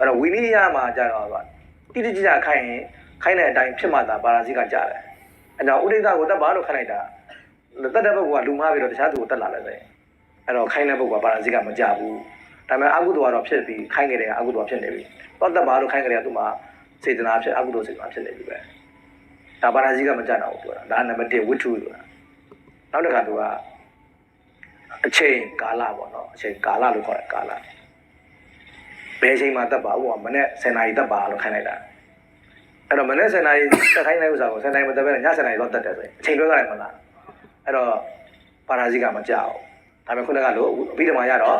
အဲ့တော့ဝီနီယာမှာကြတော့ကတိတိကျကျခိုင်းရင်ခိုင်းတဲ့အတိုင်းဖြစ်မှသာပါရာဇိကကြားတယ်အဲ့တော့ဥဒိတာကိုတက်ပါလို့ခိုင်းလိုက်တာတက်တဲ့ဘက်ကလူမှားပြီးတော့တခြားသူကိုတက်လာလဲဆိုရင်အဲ့တော့ခိုင်းတဲ့ဘက်ကပါရာဇိကမကြဘူးဒါပေမဲ့အကုသိုလ်ကတော့ဖြစ်ပြီးခိုင်းခဲ့တဲ့အကုသိုလ်ဖြစ်နေပြီတော့တက်ပါလို့ခိုင်းခဲ့တဲ့ကသူမှစေတနာဖြစ်အကုသိုလ်စေတနာဖြစ်နေပြီပဲဒါပါရာဇိကမကြတော့ဘူးပြောတာဒါနံပါတ်1ဝိထုဆိုတာနောက်တစ်ခါသူကအချိန်ကာလပေါ့နော်အချိန်ကာလလို့ခေါ်တယ်ကာလ ဘယ်အချိန်မှတက်ပါဘူးကမနေ့10နာရီတက်ပါလို့ခိုင်းလိုက်တာအဲ့တော့မနေ့10နာရီတက်ခိုင်းတဲ့ဥစ္စာကို10နာရီမတက်ဘဲနဲ့ည10နာရီတော့တက်တယ်ဆိုရင်အချိန်တွဲကြတယ်မလားအဲ့တော့ပါရာဇိကမကြောက်ဒါပေမဲ့ခုနကလို့အဘိဓမ္မာရတော့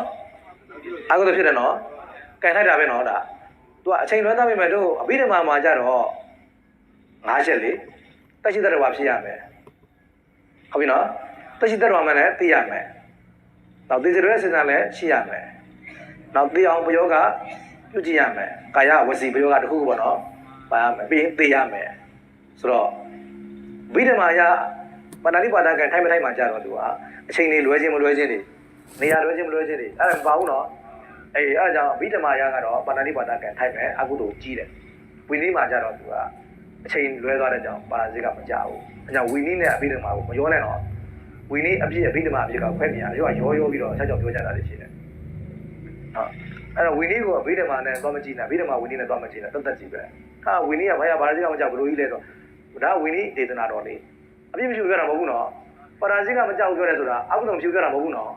အကုသိုလ်ဖြစ်တယ်နော်ကင်ထိုက်တာပဲနော်ဒါသူကအချိန်တွဲသားပေမဲ့တို့အဘိဓမ္မာမှာကြတော့ငါးချက်လေတက်ရှိတဲ့ဘာဖြစ်ရမယ်ဟုတ်ပြီနော်တက်ရှိတဲ့ဘာမှလည်းသိရမယ်တော့သိစရဲစဉ်းစားလည်းရှိရမယ် နောက်သိအောင်ဘယောကပြုကြည့်ရမယ်ကာယဝစီဘယောကတခုခုပေါ့နော်ပါရမယ်ပြီးရင်သိရမယ်ဆိုတော့ဗိဓမာယပဏာတိပါဒကထိုင်မထိုင်မှာကြတော့သူကအချိန်လေးလွဲခြင်းမလွဲခြင်းတွေနေရာလွဲခြင်းမလွဲခြင်းတွေအဲ့ဒါမပါဘူးနော်အေးအဲ့ဒါကြောင့်ဗိဓမာယကတော့ပဏာတိပါဒကထိုင်မယ်အကုသိုလ်ကြီးတယ်ဝိနည်းမှာကြတော့သူကအချိန်လွဲသွားတဲ့ကြောင့်ပါရဇိကမကြဘူးအဲကြောင့်ဝိနည်းနဲ့အဘိဓမ္မာကိုမရောနဲ့တော့ဝိနည်းအပြည့်အဘိဓမ္မာအပြည့်ကခွဲပြန်ရောရောရောပြီးတော့ဆက်ကြောင်ပြောကြတာတွေရှိတယ် ဟုတ်အဲ့တော့ဝီနည်းကိုဗိဓမာနဲ့သွားမကြည့်နဲ့ဗိဓမာဝီနည်းနဲ့သွားမကြည့်နဲ့တတ်တတ်ကြည့်ပဲဟာဝီနည်းကဘာရဘာသာစကားမကြောက်ဘလို့ကြီးလဲတော့ဒါဝီနည်းဒေသနာတော်လေးအပြည့်မရှိပြောတာမဟုတ်ဘူးနော်ပါရာဇိကမကြောက်ပြောတယ်ဆိုတာအကုသိုလ်မရှိပြောတာမဟုတ်ဘူးနော်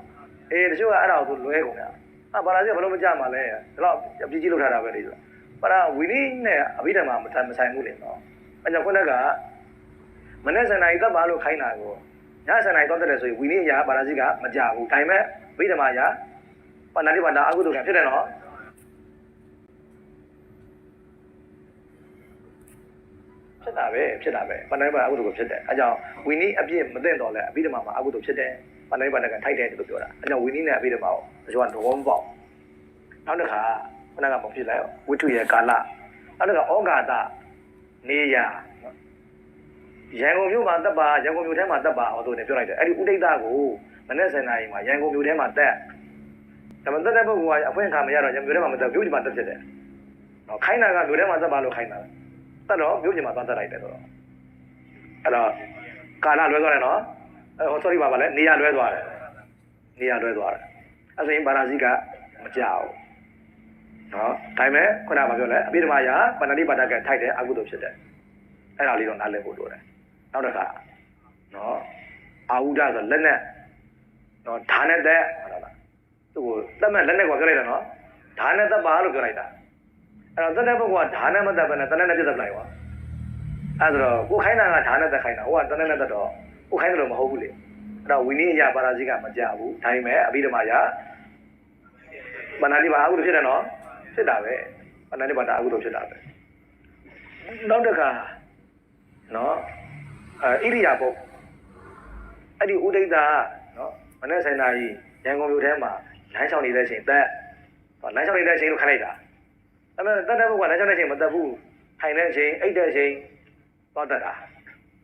အေးတချို့ကအဲ့ဒါကိုလွဲကုန်တာဟာပါရာဇိကဘလို့မကြမှာလဲဒါတော့အပြည့်ကြီးလောက်ထားတာပဲလေဆိုတာပါရာဝီနည်းနဲ့အဘိဓမ္မာမထိုင်မဆိုင်ဘူးလေနော်အဲ့ကြောင့်ခုနကမနေ့စံနိုင်တပ်ပါလို့ခိုင်းတာကိုညစံနိုင်တော့တယ်ဆိုရင်ဝီနည်းအရာပါရာဇိကမကြဘူးဒါပေမဲ့ဗိဓမာအရာ ပါဏာတိပါဒအကုသိုလ်ကဖြစ်တယ်နော်ဖြစ်တာပဲဖြစ်တာပဲပါဏာတိပါဒအကုသိုလ်ကဖြစ်တယ်အဲကြောင့်ဝီနီးအပြည့်မသိတော့လဲအဘိဓမ္မာမှာအကုသိုလ်ဖြစ်တယ်ပါဏာတိပါဒကထိုက်တယ်လို့ပြောတာအဲကြောင့်ဝီနီးနဲ့အဘိဓမ္မာကိုအကျော်ကတော့မပေါ့နောက်တစ်ခါခုနကမဖြစ်လိုက်ဝိတုရဲ့ကာလနောက်တစ်ခါဩဃာတနေရရန်ကုန်မြို့မှာတက်ပါရန်ကုန်မြို့ထဲမှာတက်ပါဟောဆိုနေပြောလိုက်တယ်အဲ့ဒီဥဒိဋ္ဌကိုမနေ့စနေနေ့မှာရန်ကုန်မြို့ထဲမှာတက် ဒါမှတက်တဲ့ပုဂ္ဂိုလ်ကအဖွင့်ခံမရတော့ညမျိုးထဲမှာမတက်မြို့ကြီးမှာတက်ဖြစ်တယ်။နော်ခိုင်းတာကမြို့ထဲမှာတက်ပါလို့ခိုင်းတာ။တက်တော့မြို့ကြီးမှာသွားတက်လိုက်တယ်ဆိုတော့အဲ့တော့ကာလလွဲသွားတယ်နော်။အဲဟော sorry ပါပါလေနေရလွဲသွားတယ်။နေရလွဲသွားတယ်။အဲ့ဆိုရင်ပါရာဇိကမကြောက်ဘူး။နော်ဒါပေမဲ့ခုနကပြောလဲအဘိဓမ္မာယပဏာတိပါဒကထိုက်တယ်အကုသိုလ်ဖြစ်တယ်။အဲ့ဒါလေးတော့နားလည်ဖို့လိုတယ်။နောက်တစ်ခါနော်အာဟုဒဆိုလက်နဲ့နော်ဓာတ်နဲ့တဲ့ ဟုတ်လားသူ့ကိုတက်မဲ့လက်နဲ့ကွာပြောလိုက်တာနော်ဓာတ်နဲ့တက်ပါလို့ပြောလိုက်တာအဲ့တော့တက်တဲ့ဘက်ကဓာတ်နဲ့မတက်ဘဲနဲ့တနက်နဲ့ပြတ်တက်လိုက်ကွာအဲ့ဒါတော့ကိုခိုင်းတာကဓာတ်နဲ့တက်ခိုင်းတာဟိုကတနက်နဲ့တက်တော့ကိုခိုင်းတယ်လို့မဟုတ်ဘူးလေအဲ့တော့ဝိနည်းအရာပါရာဇိကမကြဘူးဒါပေမဲ့အဘိဓမ္မာယမန္တလေးပါအကုသိုလ်ဖြစ်တယ်နော်ဖြစ်တာပဲမန္တလေးပါတာအကုသိုလ်ဖြစ်တာပဲနောက်တစ်ခါနော်အဲဣရိယာပုတ်အဲ့ဒီဥဒိဋ္ဌနော်မနေ့ဆိုင်နာကြီးရန်ကုန်မြို့ထဲမှာ လမ်းလျှောက်နေတဲ့အချိန်တက်ဟောလမ်းလျှောက်နေတဲ့အချိန်လို့ခလိုက်တာဒါပေမဲ့တက်တဲ့ဘုကလမ်းလျှောက်တဲ့အချိန်မတက်ဘူးထိုင်တဲ့အချိန်အိတ်တဲ့အချိန်တော့တက်တာ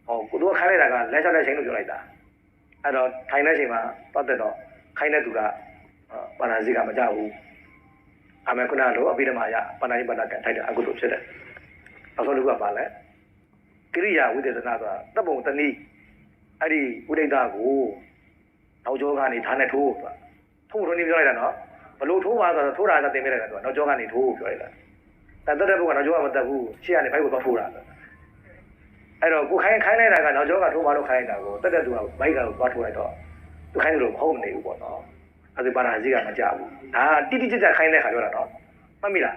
ဟောကိုတို့ကခိုင်းလိုက်တာကလမ်းလျှောက်တဲ့အချိန်လို့ပြောလိုက်တာအဲ့တော့ထိုင်တဲ့အချိန်မှာတော့တက်တော့ခိုင်းတဲ့သူကပါဏာစီကမကြဘူးအမေခုနလိုအဘိဓမ္မာယပါဏာယပါဏကထိုက်တဲ့အကုသိုလ်ဖြစ်တယ်နောက်ဆုံးတစ်ခုကပါလဲကိရိယာဝိသေသနာဆိုတာတပ်ပုံတနည်းအဲ့ဒီဥဒိဋ္ဌကိုနောက်ကျောကနေဓာတ်နဲ့ထိုးဆိုတာ ထိုးထိုးနေပြောလိုက်တာနော်ဘလို့ထိုးပါဆိုတော့ထိုးတာကတင်ပေးလိုက်တာသူကနောက်ကျောကနေထိုးပြောလိုက်တာតែတက်တဲ့ဘုကနောက်ကျောကမတက်ဘူးရှေ့ကနေဘိုက်ကိုသွားထိုးတာအဲ့တော့ကိုခိုင်းခိုင်းလိုက်တာကနောက်ကျောကထိုးပါလို့ခိုင်းလိုက်တာကိုတက်တဲ့သူကဘိုက်ကတော့သွားထိုးလိုက်တော့သူခိုင်းတယ်လို့မဟုတ်နေဘူးပေါ့နော်အဲ့ဒီပါရာဇိကမကြဘူးဒါတိတိကျကျခိုင်းတဲ့ခါပြောတာနော်မှတ်မိလား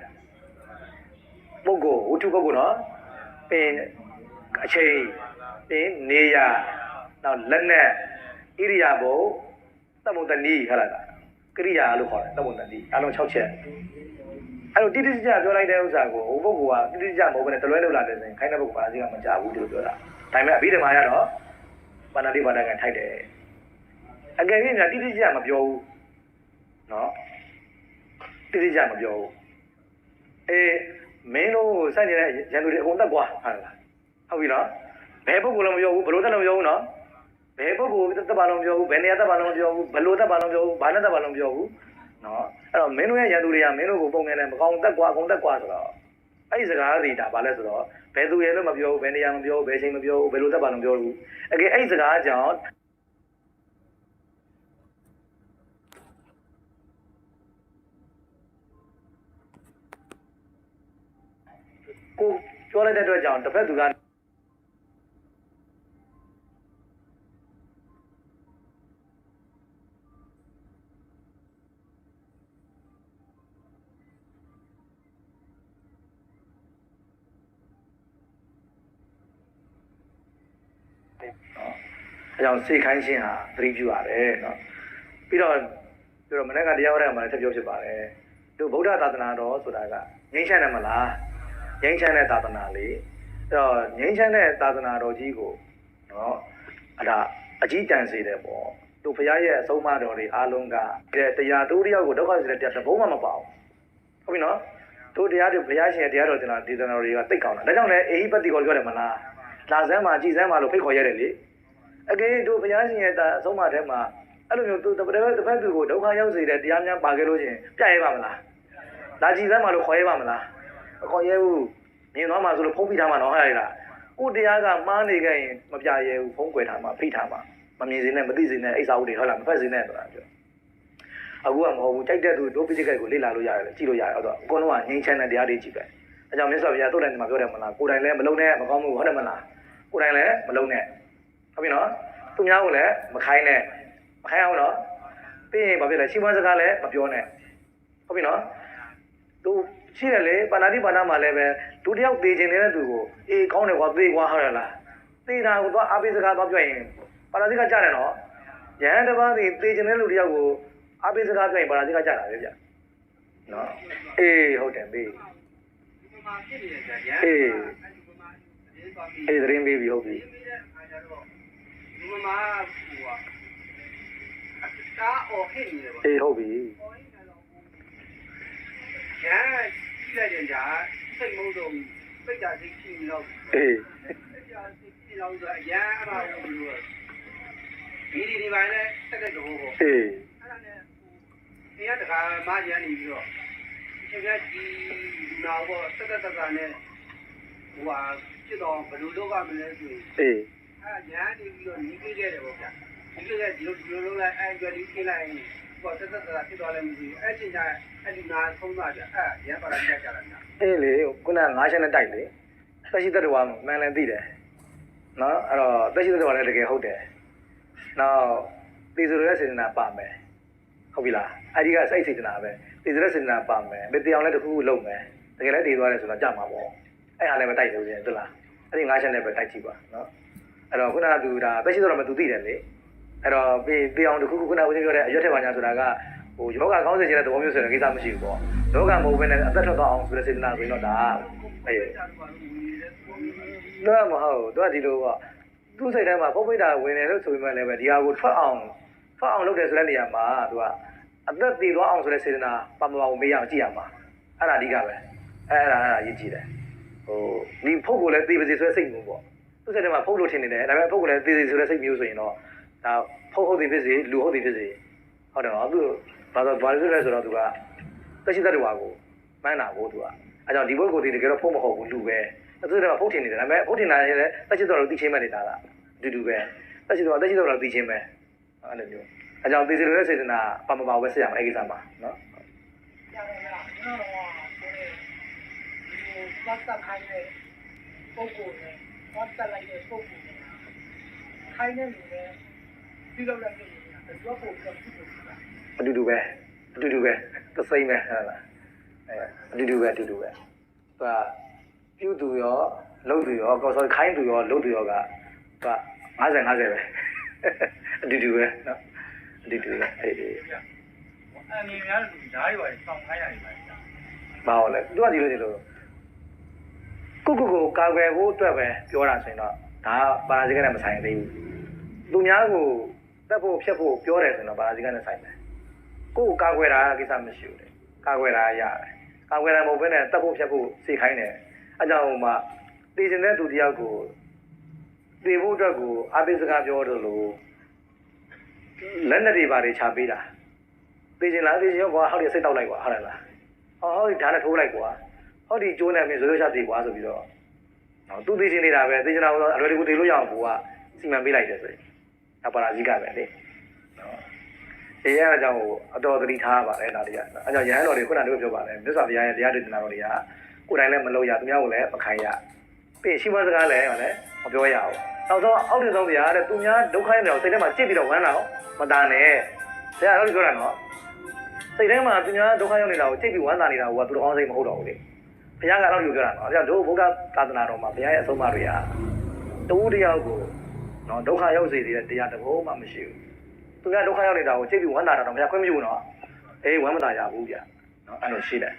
ပုဂ္ဂိုလ်ဝတ္ထုပုဂ္ဂိုလ်နော်ပင်အချိန်ပင်နေရနောက်လက်နဲ့ဣရိယာပုသမုတ္တနီဟုတ်လား ကရိယာလို့ခေါ်တယ်သမုန်တတိအလုံး6ချက်အဲ့တော့တိတိကျကျပြောလိုက်တဲ့ဥစ္စာကိုဟိုပုဂ္ဂိုလ်ကတိတိကျကျမဟုတ်ဘဲနဲ့တလွဲလုပ်လာတဲ့ဆိုရင်ခိုင်းတဲ့ပုဂ္ဂိုလ်ပါစီကမကြဘူးလို့ပြောတာဒါပေမဲ့အဘိဓမ္မာရတော့ပါဏာတိပါဒကထိုက်တယ်အကယ်၍များတိတိကျကျမပြောဘူးနော်တိတိကျကျမပြောဘူးအေးမင်းတို့ကိုစိုက်နေတဲ့ရန်သူတွေအကုန်တက်ကွာဟုတ်လားဟုတ်ပြီနော်ဘယ်ပုဂ္ဂိုလ်လည်းမပြောဘူးဘလို့တက်လည်းမပြောဘူးနော် ဘယ်ပုဂ္ဂိုလ်တက်ပါလုံးပြောဘူးဘယ်နေရာတက်ပါလုံးပြောဘူးဘလို့တက်ပါလုံးပြောဘူးဘာနဲ့တက်ပါလုံးပြောဘူးနော်အဲ့တော့မင်းတို့ရဲ့ရန်သူတွေကမင်းတို့ကိုပုံငယ်နဲ့မကောင်းတက်ကွာအကုန်တက်ကွာဆိုတော့အဲ့ဒီစကားတွေဒါဘာလဲဆိုတော့ဘယ်သူရဲ့လို့မပြောဘူးဘယ်နေရာမပြောဘူးဘယ်ချိန်မပြောဘူးဘယ်လိုတက်ပါလို့မပြောဘူးအကယ်အဲ့ဒီစကားကြောင့်ကိုပြောလိုက်တဲ့အတွက်ကြောင့်တစ်ဖက်သူက အဲကြောင့်စေခိုင်းခြင်းဟာသတိပြုရတယ်နော်ပြီးတော့ပြီးတော့မနေ့ကတရားဟောတဲ့မှာလည်းထပ်ပြောဖြစ်ပါတယ်သူဗုဒ္ဓသာသနာတော်ဆိုတာကငြိမ်းချမ်းတယ်မလားငြိမ်းချမ်းတဲ့သာသနာလေးအဲ့တော့ငြိမ်းချမ်းတဲ့သာသနာတော်ကြီးကိုနော်အဲ့ဒါအကြီးတန်းစေတယ်ပေါ့သူဘုရားရဲ့အဆုံးအမတော်တွေအားလုံးကတရားတူတရားကိုဒုက္ခစေတဲ့တရားတစ်ဘုံမှမပါဘူးဟုတ်ပြီနော်တို့တရားတွေဘုရားရှင်ရဲ့တရားတော်တင်တာဒီသနာတော်တွေကတိတ်ကောင်းတာဒါကြောင့်လည်းအေဟိပတ္တိကိုပြောတယ်မလားလာစမ်းမှာကြည်စမ်းမှာလို့ဖိတ်ခေါ်ရတယ်လေ အကယ်တို့ဘုရားရှင်ရဲ့တာအဆုံးအမထဲမှာအဲ့လိုမျိုးသူတစ်ပတ်တစ်ပတ်သူကိုဒုက္ခရောက်စေတဲ့တရားများပါခဲ့လို့ချင်းပြရဲပါမလားလာကြည်စမ်းမလို့ခေါ်ရဲပါမလားမခေါ်ရဲဘူးမြင်သွားမှဆိုလို့ဖုံးပြထားမှတော့ဟုတ်လားကိုတရားကမှားနေခဲ့ရင်မပြရဲဘူးဖုံးကွယ်ထားမှဖိထားမှမမြင်စေနဲ့မသိစေနဲ့အိစာဥတွေဟုတ်လားမဖက်စေနဲ့ဆိုတာပြောအခုကမဟုတ်ဘူးကြိုက်တဲ့သူဒုပိစိကိတ်ကိုလေ့လာလို့ရတယ်ကြည့်လို့ရတယ်အဲ့တော့အကုန်လုံးကငြိမ်းချမ်းတဲ့တရားတွေကြည့်ပဲအဲကြောင့်မြတ်စွာဘုရားတုတ်တယ်မှာပြောတယ်မလားကိုယ်တိုင်လည်းမလုံးနဲ့မကောင်းဘူးဟုတ်တယ်မလားကိုယ်တိုင်လည်းမလုံးနဲ့ ဟုတ်ပြီနော်သူများကိုလည်းမခိုင်းနဲ့မခိုင်းအောင်နော်ပြီးရင်ဘာဖြစ်လဲရှင်းမစကားလည်းမပြောနဲ့ဟုတ်ပြီနော်သူရှိတယ်လေပါဏာတိပါဏာမှာလည်းပဲလူတစ်ယောက်သေးခြင်းနေတဲ့သူကိုအေးကောင်းတယ်ကွာသေကွာဟုတ်ရလားသေတာကိုသွားအားပေးစကားသွားပြောရင်ပါဏာတိကကြားတယ်နော်ရဟန်းတစ်ပါးစီသေခြင်းတဲ့လူတစ်ယောက်ကိုအားပေးစကားပြောရင်ပါဏာတိကကြားတာပဲဗျနော်အေးဟုတ်တယ်ဘေးအေးအေးသတင်းပေးပြီဟုတ်ပြီ ဒီမှာဟိုဟာတာအော်ဟစ်နေတယ်ပေါ့အေးဟုတ်ပြီရန်ကြည့်လိုက်ရင်ဒါစိတ်မုန်းဆုံးစိတ်ဓာတ်စိတ်ကြည့်နေတော့အေးစိတ်ဓာတ်စိတ်ကြည့်တော့ဆိုအရန်အမှားဘူးလို့ဒီဒီဒီပိုင်းနဲ့တက်တဲ့တော့ပေါ့အေးအဲ့ဒါနဲ့ဟိုတရားတကာမရန်နေပြီးတော့ဒီကဒီနာဘောတက်တက်တက်နဲ့ဟိုဟာဖြစ်တော့ဘယ်လိုလုပ်ရမလဲဆိုရင်အေး အဲညာနေပြီးတော့နီးပေးခဲ့တယ်ပေါ့ဗျာဒီလိုကဒီလိုဒီလိုလုံးလိုက်အဲကြွပြီးခင်းလိုက်ဟိုတက်တက်တက်ဖြစ်သွားလည်းမသိဘူးအဲ့ချိန်ကျအဲ့ဒီနာဆုံးသွားကြအဲရန်ပါလာကြကြတာညာအေးလေခုနငါးချက်နဲ့တိုက်လေတက်ရှိတက်တော်မှန်လည်းသိတယ်နော်အဲ့တော့တက်ရှိတက်တော်လည်းတကယ်ဟုတ်တယ်နောက်သေဆိုတဲ့စေတနာပါမယ်ဟုတ်ပြီလားအဲ့ဒီကစိတ်စေတနာပဲသေဆိုတဲ့စေတနာပါမယ်မတရားလည်းတစ်ခုခုလုပ်မယ်တကယ်လည်းတည်သွားတယ်ဆိုတော့ကြမှာပေါ့အဲ့ဟာလည်းပဲတိုက်လို့ရှင်ဟုတ်လားအဲ့ဒီငါးချက်နဲ့ပဲတိုက်ကြည့်ပါနော် အဲ့တော့ခုနကသူဒါတက်ရှိတော်မှသူသိတယ်လေအဲ့တော့ပြီးပြီးအောင်တစ်ခုခုခုနကဦးဇင်းပြောတဲ့အရွက်ထက်ပါညာဆိုတာကဟိုယောဂကောင်းစေခြင်းတဲ့သဘောမျိုးဆိုတဲ့ကိစ္စမရှိဘူးပေါ့ယောဂမဟုတ်ဘဲနဲ့အသက်ထွက်သွားအောင်ဆိုတဲ့စေတနာဆိုရင်တော့ဒါအေးတော့မဟုတ်သူကဒီလိုပေါ့သူ့စိတ်ထဲမှာပုပ်ပိတ်တာဝင်တယ်လို့ဆိုပေမဲ့လည်းပဲဒီဟာကိုထွက်အောင်ထွက်အောင်လုပ်တယ်ဆိုတဲ့နေရာမှာသူကအသက်တည်သွားအောင်ဆိုတဲ့စေတနာပါမပါကိုမေးရအောင်ကြည့်ရမှာအဲ့ဒါအဓိကပဲအဲ့ဒါအဲ့ဒါအရေးကြီးတယ်ဟိုဒီဖုတ်ကိုလည်းတည်ပါစေဆိုတဲ့စိတ်မျိုးပေါ့ သူ့စိတ်ထဲမှာဖုတ်လို့ထင်နေတယ်ဒါပေမဲ့ဖုတ်ကိုလည်းတည်စေဆိုတဲ့စိတ်မျိုးဆိုရင်တော့ဒါဖုတ်ဟုတ်တယ်ဖြစ်စေလူဟုတ်တယ်ဖြစ်စေဟုတ်တယ်နော်သူဘာလို့ဘာလို့လဲဆိုတော့သူကတက်ရှိတဲ့တော်ကိုမှန်းတာကိုသူကအဲကြောင့်ဒီဘက်ကိုတည်တကယ်တော့ဖုတ်မဟုတ်ဘူးလူပဲအဲ့ဒါတော့ဖုတ်ထင်နေတယ်ဒါပေမဲ့ဖုတ်ထင်တာလည်းတက်ချစ်တော်တို့သိချင်းမဲ့နေတာလားအတူတူပဲတက်ချစ်တော်တက်ချစ်တော်တို့သိချင်းပဲအဲ့လိုမျိုးအကြောင်းသိစီလိုတဲ့စေတနာပါမပါပဲဆက်ရမှာအဲ့ဒီကိစ္စမှာနော်ကျွန်တော်ကဆိုရင်ဒီဝတ်တက်ခိုင်းတဲ့ပုံကိုနဲ့ ဝတ်တက်လိုက်တဲ့ပုံကိုနဲ့ခိုင်းတဲ့လူနဲ့ပြီးတော့လည်းဒီတော့ပုံကဖြစ်နေတာအတူတူပဲအတူတူပဲသစိမ့်ပဲဟုတ်လားအဲအတူတူပဲအတူတူပဲသူကပြုသူရောလှုပ်သူရောကောဆိုခိုင်းသူရောလှုပ်သူရောကသူက50 50ပဲအတူတူပဲနော်အတူတူပဲအေးအေးအနေများလူဓာတ်ရွာစောင့်ခိုင်းရတယ်ဗျာဘာလို့လဲသူကဒီလိုဒီလို ကိုကိုကိုကာကွယ်ဖို့အတွက်ပဲပြောတာဆိုရင်တော့ဒါပါရာဇိကနဲ့မဆိုင်သေးဘူးသူများကိုတက်ဖို့ဖြတ်ဖို့ပြောတယ်ဆိုရင်တော့ပါရာဇိကနဲ့ဆိုင်တယ်ကိုကိုကာကွယ်တာကိစ္စမရှိဘူးလေကာကွယ်တာရတယ်ကာကွယ်တာမဟုတ်ဘဲနဲ့တက်ဖို့ဖြတ်ဖို့စိတ်ခိုင်းတယ်အဲကြောင့်မှတည်ခြင်းတဲ့သူတယောက်ကိုတည်ဖို့အတွက်ကိုအပိစကားပြောတယ်လို့လက်နဲ့တွေပါတွေချပေးတာတသိချင်လားသိချင်ရောကွာဟောဒီစိတ်တောက်လိုက်ကွာဟုတ်လားဟောဟောဒီဓာတ်နဲ့ထိုးလိုက်ကွာ ဟောဒီကျိုးနေမင်းဇွေးချသေးကွာဆိုပြီးတော့နော်သူသိချင်နေတာပဲသိချင်တာကတော့အလွယ်တကူသိလို့ရအောင်ကိုကစီမံပေးလိုက်တယ်ဆိုရင်အပရာဇိကပဲလေနော်အေးအဲ့ဒါကြောင့်ဟိုအတော်သတိထားပါလေဒါတွေကအဲကြောင့်ရဟန်းတော်တွေခုနကပြောပါလေမြတ်စွာဘုရားရဲ့တရားဒေသနာတော်တွေကကိုယ်တိုင်လည်းမလုပ်ရသူများကိုလည်းမခံရပြီးရှိမစကားလည်းဟောလေမပြောရအောင်နောက်ဆုံးအောက်တင်ဆုံးဘုရားတဲ့သူများဒုက္ခရောက်စိတ်ထဲမှာကြစ်ပြီးတော့ဝမ်းလာအောင်မตาနဲ့ဆရာတော့ပြောတာနော်စိတ်ထဲမှာသူများဒုက္ခရောက်နေတာကိုကြိတ်ပြီးဝမ်းသာနေတာကသူတော်ကောင်းစိတ်မဟုတ်တော့ဘူးလေ ဘုရားကတော့ဒီလိုပြောတာနော်အဲကြောင့်ဒုဗုဒ္ဓသာသနာတော်မှာဘုရားရဲ့အဆုံးအမတွေကတူတယောက်ကိုနော်ဒုက္ခရောက်စေတဲ့တရားတစ်ဘုံမှမရှိဘူးသူများဒုက္ခရောက်နေတာကိုကြိတ်ပြီးဝမ်းသာတာတော့ဘုရားခွင့်မပြုဘူးနော်အေးဝမ်းမသာရဘူးဗျနော်အဲ့လိုရှိတယ်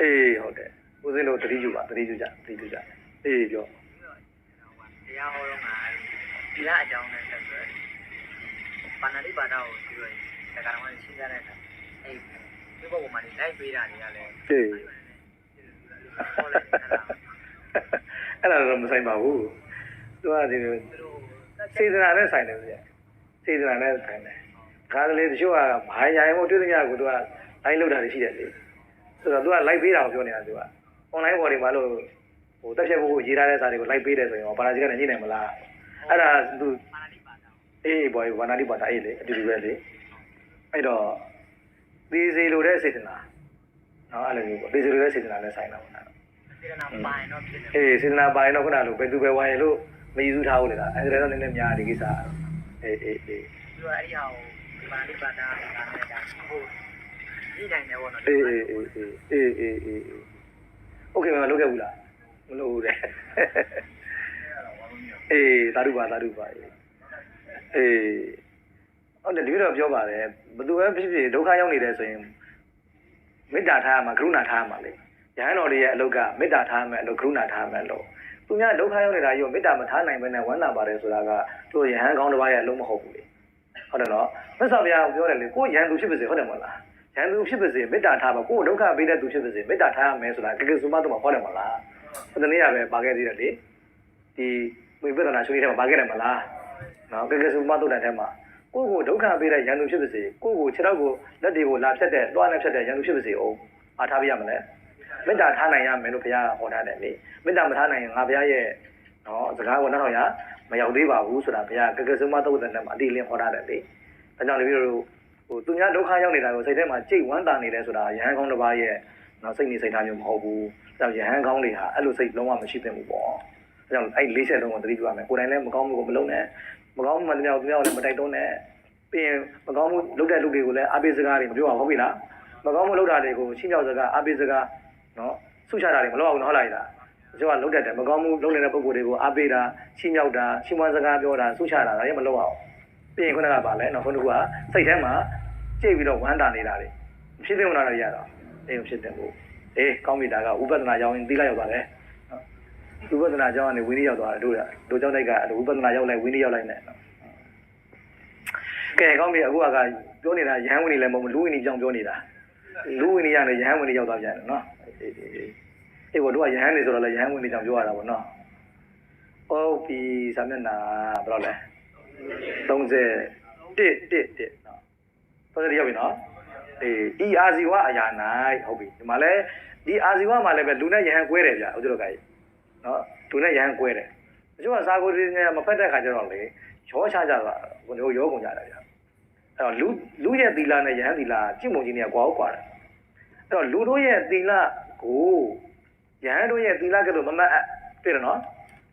အေးဟုတ်တယ်ဦးဇင်းတို့တတိကျပါတတိကျကြတတိကျကြအေးပြောတရားဟောတော့မှာဒီလားအကြောင်းနဲ့ဆက်ဆိုပါဏာတိပါဒကိုပြီးတော့တက္ကရာမရှင်းကြတဲ့အခါအဲ့ဒီဘုရားမှာလိုက်ပေးတာတွေကလည်းအေးဟောလိုက်တာ အဲ့ဒါတော့မဆိုင်ပါဘူးသူကဒီလိုသူတို့စေတနာနဲ့ဆိုင်တယ်ဗျစေတနာနဲ့ဆိုင်တယ်ခါတလေတချို့ကဘာညာရင်မို့တွေ့တဲ့ညကိုသူကလိုက်လောက်တာတွေရှိတယ်လေဆိုတော့သူကလိုက်ပေးတာကိုပြောနေတာသူက online ပေါ်တွေမှာလို့ဟိုတက်ဖြတ်ဖို့ရေးထားတဲ့စာတွေကိုလိုက်ပေးတယ်ဆိုရင်ပါရာဇီကနေညှိနိုင်မလားအဲ့ဒါသူပါဏာတိပါဒအေးဘောဝနာတိပါတာအေးလေအတူတူပဲလေအဲ့တော့သေစီလိုတဲ့စေတနာ နော်အဲ့လိုမျိုးပေါ့သေစီလိုတဲ့စေတနာနဲ့ဆိုင်တာပေါ့နော် စေတနာပိုင်တော့ဖြစ်တယ် အေးစေတနာပိုင်းတော့ခုနကလိုဘယ်သူပဲဝိုင်းလို့မယူဆထားဘူးလေဒါအဲ့ဒါတော့နည်းနည်းများဒီကိစ္စအေးအေးအေး သူကအဲ့ဒီဟာကိုပါဏာတိပါဒကလည်းဒါဟုတ်ဒီနိုင်တယ်ပေါ့နော် အေးအေးအေးအေးအေးအေးအေးโอเคမလုပ်ခဲ့ဘူးလားမလုပ်ဘူးတဲ့အေးသာဓုပါသာဓုပါအေးအေးဟုတ်တယ်ဒီလိုပြောပါတယ်ဘယ်သူပဲဖြစ်ဖြစ်ဒုက္ခရောက်နေတယ်ဆိုရင် မေတ္တာထားရမှာကရုဏာထားရမှာလေရဟန်းတော်တွေရဲ့အလုပ်ကမေတ္တာထားရမယ်အလုပ်ကရုဏာထားရမယ်လို့သူများဒုက္ခရောက်နေတာရောမေတ္တာမထားနိုင်ဘဲနဲ့ဝမ်းသာပါတယ်ဆိုတာကသူရဟန်းကောင်းတစ်ပါးရဲ့အလုပ်မဟုတ်ဘူးလေဟုတ်တယ်နော်မြတ်စွာဘုရားကပြောတယ်လေကိုယ်ရဟန်းသူဖြစ်ပါစေဟုတ်တယ်မဟုတ်လားရန်သူဖြစ်ပါစေမေတ္တာထားပါကိုယ်ဒုက္ခပေးတဲ့သူဖြစ်ပါစေမေတ္တာထားရမယ်ဆိုတာကကစုမတော့မှာဟောတယ်မလားဟိုတနေ့ကပဲပါခဲ့သေးတယ်လေဒီဝိပဿနာရှုရည်ထဲမှာပါခဲ့တယ်မလားနော်ကကစုမတော့တဲ့ထဲမှာ ကိုယ့်ကိုဒုက္ခပေးတဲ့ရန်သူဖြစ်ပါစေကိုယ့်ကိုခြေထောက်ကိုလက်တွေကိုလာဖြတ်တဲ့တွားနဲ့ဖြတ်တဲ့ရန်သူဖြစ်ပါစေအောင်အားထားပြရမလဲမေတ္တာထားနိုင်ရမယ်လို့ဘုရားကဟောထားတယ်လေမေတ္တာမထားနိုင်ရင်ငါဘုရားရဲ့နော်စကားကိုနောက်တော့ရမရောက်သေးပါဘူးဆိုတာဘုရားကကစုမတော့တဲ့ထဲမှာအတိအလင်းဟောထားတယ်လေဒါကြောင့်လေပြီးတော့ဟိုသူများဒုက္ခရောက်နေတာကိုစိတ်ထဲမှာကြိတ်ဝမ်းတာနေတယ်ဆိုတာရဟန်းကောင်းတစ်ပါးရဲ့နော်စိတ်နေစိတ်ထားမျိုးမဟုတ်ဘူး။အဲကြောင့်ရဟန်းကောင်းတွေဟာအဲ့လိုစိတ်လုံးဝမရှိသင့်ဘူးပေါ့။အဲကြောင့်အဲ့လေးချက်လုံးကိုသတိပြုရမယ်။ကိုယ်တိုင်လည်းမကောင်းမှုကိုမလုပ်နဲ့။ မကောင်းမှုမှတမျိုးသူများကိုလည်းမတိုက်တွန်းနဲ့။ပြီးရင်မကောင်းမှုလုပ်တဲ့လူတွေကိုလည်းအားပေးစကားတွေမပြောအောင်ဟုတ်ပြီလား။မကောင်းမှုလုပ်တာတွေကိုချင်းမြောက်စကားအားပေးစကားနော်ဆုချတာတွေမလုပ်အောင်နော်ဟုတ်လားလား။ကျွန်တော်ကလုပ်တတ်တယ်မကောင်းမှုလုပ်နေတဲ့ပုံကိုယ်တွေကိုအားပေးတာချင်းမြောက်တာချင်းမွန်စကားပြောတာဆုချတာဒါတွေမလုပ်အောင်။ပြီးရင်ခုနကပါလဲနော်ခုနကစိတ်ထဲမှာကြိတ်ပြီးတော့ဝမ်းတာနေတာလေဖြစ်တဲ့ဝင်လာတွေရတော့အေးဖြစ်တယ်ဘူးအေးကောင်းပြီဒါကဥပဒနာကြောင်းရင်သီးလိုက်ရောက်ပါတ ယ်ဥပဒနာကြောင်းကနေဝင်းလေးရောက်သွားတယ်တို့တို့ကြောင့်တိုက်ကဥပဒနာရောက်လိုက်ဝင်းလေးရောက်လိုက်နဲ့ကဲကောင်းပြီအခုကပြောနေတာရဟန်းဝင်နေလည်းမဟုတ်ဘူးလူဝင်နေကြောင်းပြောနေတာလူဝင်နေရလည်းရဟန်းဝင်နေရောက်သွားပြန်တယ်နော်အေးအေးအေးဘောတို့ကရဟန်းနေဆိုတော့လည်းရဟန်းဝင်နေကြောင်းပြောရတာပေါ့နော်ဟုတ်ပြီစာမျက်နှာဘယ်လောက်လဲ30 1 1 1နော်တော်တယ်ရောက်ပြီနော်အေးဤအာဇီဝအရာ၌ဟုတ်ပြီဒီမှာလဲဒီအာဇီဝမှာလည်းပဲလူနဲ့ယဟန်ကွဲတယ်ဗျဥဒ္ဒရကကြီး နော်လူနဲ့ယဟန်ကွဲတယ်တချို့ကစာကိုတွေနဲ့မဖက်တဲ့ခါကျတော့လေရောချကြတာဘုံရောကုန်ကြတာဗျအဲ့တော့လူလူရဲ့သီလနဲ့ယဟန်သီလကြည့်မုံကြီးနေကွာဟုတ်ကွာတယ်အဲ့တော့လူတို့ရဲ့သီလကိုယဟန်တို့ရဲ့သီလကဲ့သို့မမတ်အပ်တွေ့တယ်နော်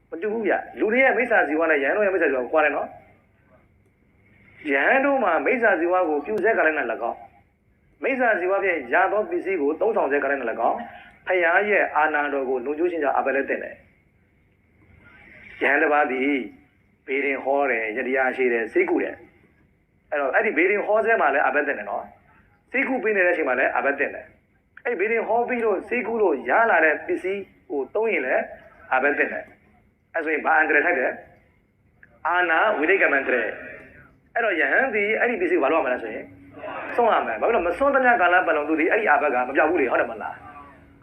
မတူဘူးဗျလူတွေရဲ့မိစ္ဆာဇီဝနဲ့ယဟန်တို့ရဲ့မိစ္ဆာဇီဝကွာတယ်နော်ယဟန်တို့မှာမိစ္ဆာဇီဝကိုပြုဆဲကြလိုက်တဲ့၎င်းမိစ္ဆာဇီဝဖြင့်ရသောပစ္စည်းကိုသုံးဆောင်ဆဲကြလိုက်တဲ့၎င်း ဖယားရဲ့အာနာတော်ကိုလုံချိုးခြင်းကြောင့်အပယ်လက်တင်တယ်ယဟန်တစ်ပါးသည်ဘေးရင်ဟောတယ်ယတရားရှိတယ်စိတ်ကူတယ်အဲ့တော့အဲ့ဒီဘေးရင်ဟောဆဲမှာလည်းအပယ်တင်တယ်နော်စိတ်ကူပြီးနေတဲ့အချိန်မှာလည်းအပယ်တင်တယ်အဲ့ဘေးရင်ဟောပြီးတော့စိတ်ကူလို့ရလာတဲ့ပစ္စည်းကိုသုံးရင်လည်းအပယ်တင်တယ်အဲ့ဆိုရင်ဘာအန္တရာယ်ထိုက်တယ်အာနာဝိရိကမန္တရေအဲ့တော့ယဟန်ဒီအဲ့ဒီပစ္စည်းကိုဘာလုပ်ရမလဲဆိုရင်ဆုံးရမယ်ဘာလို့လဲမဆုံးတဲ့ကာလပတ်လုံးသူဒီအဲ့ဒီအာဘက်ကမပြောက်ဘူးလေဟုတ်တယ်မလား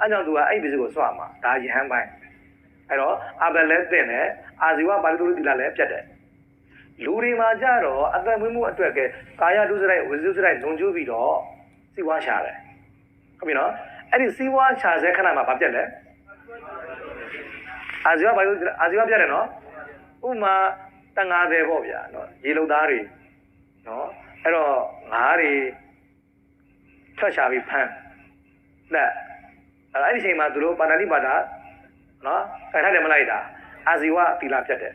အဲ့ကြောင့်သူကအဲ့ဒီပစ္စည်းကိုဆွရမှာဒါယဟန်ပိုင်းအဲ့တော့အာဘက်လည်းတင်တယ်အာဇီဝပါဠိတုတိလာလည်းပြတ်တယ်လူတွေမှာကြတော့အသက်မွေးမှုအတွက်ကကာယဒုစရိုက်ဝိဇုစရိုက်လုံကျိုးပြီးတော့စီဝါရှာတယ်ဟုတ်ပြီနော်အဲ့ဒီစီဝါရှာတဲ့ခဏမှာဘာပြက်လဲအာဇီဝဘာလို့အာဇီဝပြက်တယ်နော်ဥပမာတန်ငါးတယ်ပေါ့ဗျာနော်ရေလုံသားတွေနော်အဲ့တော့ငါးတွေထွက်ရှာပြီးဖမ်းလက် အဲ့ဒီအချိန်မှာသူတို့ပါဏာတိပါဒနော်ခိုင်ထားတယ်မလိုက်တာအာဇီဝတီလာပြက်တယ်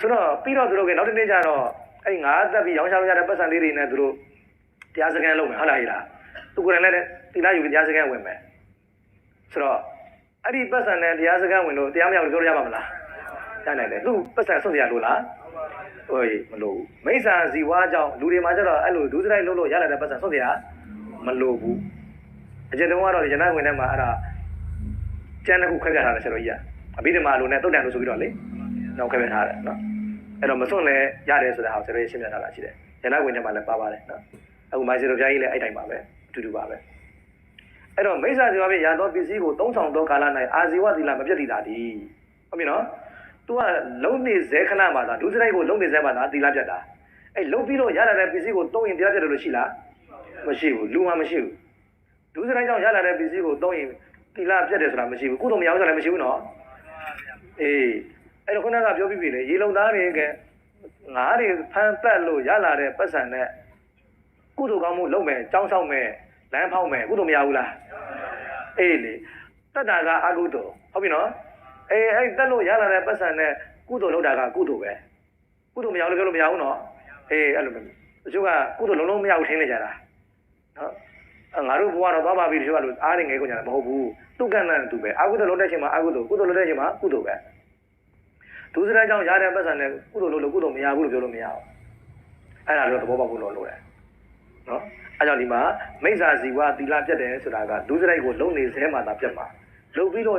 ဆိုတော့ပြီးတော့သူတို့ကနောက်တစ်နေ့ကျတော့အဲ့ဒီငါးသက်ပြီးရောင်းချလို့ရတဲ့ပတ်စံလေးတွေနဲ့သူတို့တရားစခန်းလုပ်မယ်ဟုတ်လားဟိလားသူကိုယ်တိုင်လည်းတီလာယူပြီးတရားစခန်းဝင်မယ်ဆိုတော့အဲ့ဒီပတ်စံနဲ့တရားစခန်းဝင်လို့တရားမရဘူးပြောရပါမလားရနိုင်တယ်သူပတ်စံဆွတ်စရာလို့လားဟိုမလို့ဘူးမိစ္ဆာဇီဝါကြောင့်လူတွေမှာကျတော့အဲ့လိုဒုစရိုက်လုပ်လို့ရလာတဲ့ပတ်စံဆွတ်စရာမလို့ဘူး အကျဉ်းတုံးကတော့ရဏဝင်ထဲမှာအဲ့ဒါကျန်တဲ့ခုခွဲပြထားတယ်ဆရာတော်ကြီးကအဘိဓမ္မာလိုနဲ့တုတ်တန်လို့ဆိုပြီးတော့လေနောက်ခွဲပြထားတယ်နော်အဲ့တော့မစွန့်လဲရတယ်ဆိုတာဟာကျွန်တော်ရှင်းပြထားတာရှိတယ်။ရဏဝင်ထဲမှာလည်းပါပါတယ်နော်။အခုမိုင်းစီရိုပြားကြီးလည်းအဲ့တိုင်းပါပဲအတူတူပါပဲ။အဲ့တော့မိစ္ဆာဇီဝဖြင့်ရသောပစ္စည်းကိုသုံးဆောင်သောကာလ၌အာဇီဝသီလမပြတ်တည်တာဒီဟုတ်ပြီနော်။ तू ကလုံနေဇဲခဏမှာသာဒုစရိုက်ကိုလုံနေဇဲမှာသာသီလပြတ်တာ။အဲ့လုံပြီးတော့ရလာတဲ့ပစ္စည်းကိုသုံးရင်တရားပြတ်တယ်လို့ရှိလား။မရှိဘူးလူမှမရှိဘူး။ ဒုစရိုက်ကြောင့်ရလာတဲ့ပစ္စည်းကိုသုံးရင်သီလပြတ်တယ်ဆိုတာမရှိဘူး။ကုသိုလ်မရဘူးဆိုတာလည်းမရှိဘူးနော်။အေးအဲ့တော့ခုနကပြောပြီးပြီလေရေလုံသားတွေကငါးတွေဖမ်းပတ်လို့ရလာတဲ့ပတ်စံနဲ့ကုသိုလ်ကောင်းမှုလုပ်မယ်ကြောင်းဆောင်မယ်လမ်းဖောက်မယ်ကုသိုလ်မရဘူးလားအေးလေတတ်တာကအကုသိုလ်ဟုတ်ပြီနော်အေးအဲ့တက်လို့ရလာတဲ့ပတ်စံနဲ့ကုသိုလ်လုပ်တာကကုသိုလ်ပဲကုသိုလ်မရဘူးလို့ပြောလို့မရဘူးနော်အေးအဲ့လိုမျိုးတချို့ကကုသိုလ်လုံးလုံးမရဘူးထင်နေကြတာနော်အဲ့ ငါတို့ဘဝတော့သွားပါပြီတချို့ကလို့အားရငယ်ကုန်ကြတာမဟုတ်ဘူးသူကန့်နဲ့သူပဲအကုသိုလ်လုပ်တဲ့ချိန်မှာအကုသိုလ်ကုသိုလ်လုပ်တဲ့ချိန်မှာကုသိုလ်ပဲဒုစရိုက်ကြောင့်ရတဲ့ပတ်စံနဲ့ကုသိုလ်လို့လို့ကုသိုလ်မရဘူးလို့ပြောလို့မရဘူးအဲ့ဒါတော့သဘောပေါက်ဖို့လို့လိုတယ်နော်အဲကြောင့်ဒီမှာမိစ္ဆာဇီဝသီလပြတ်တယ်ဆိုတာကဒုစရိုက်ကိုလုံနေစဲမှသာပြတ်မှာလုံပြီးတော့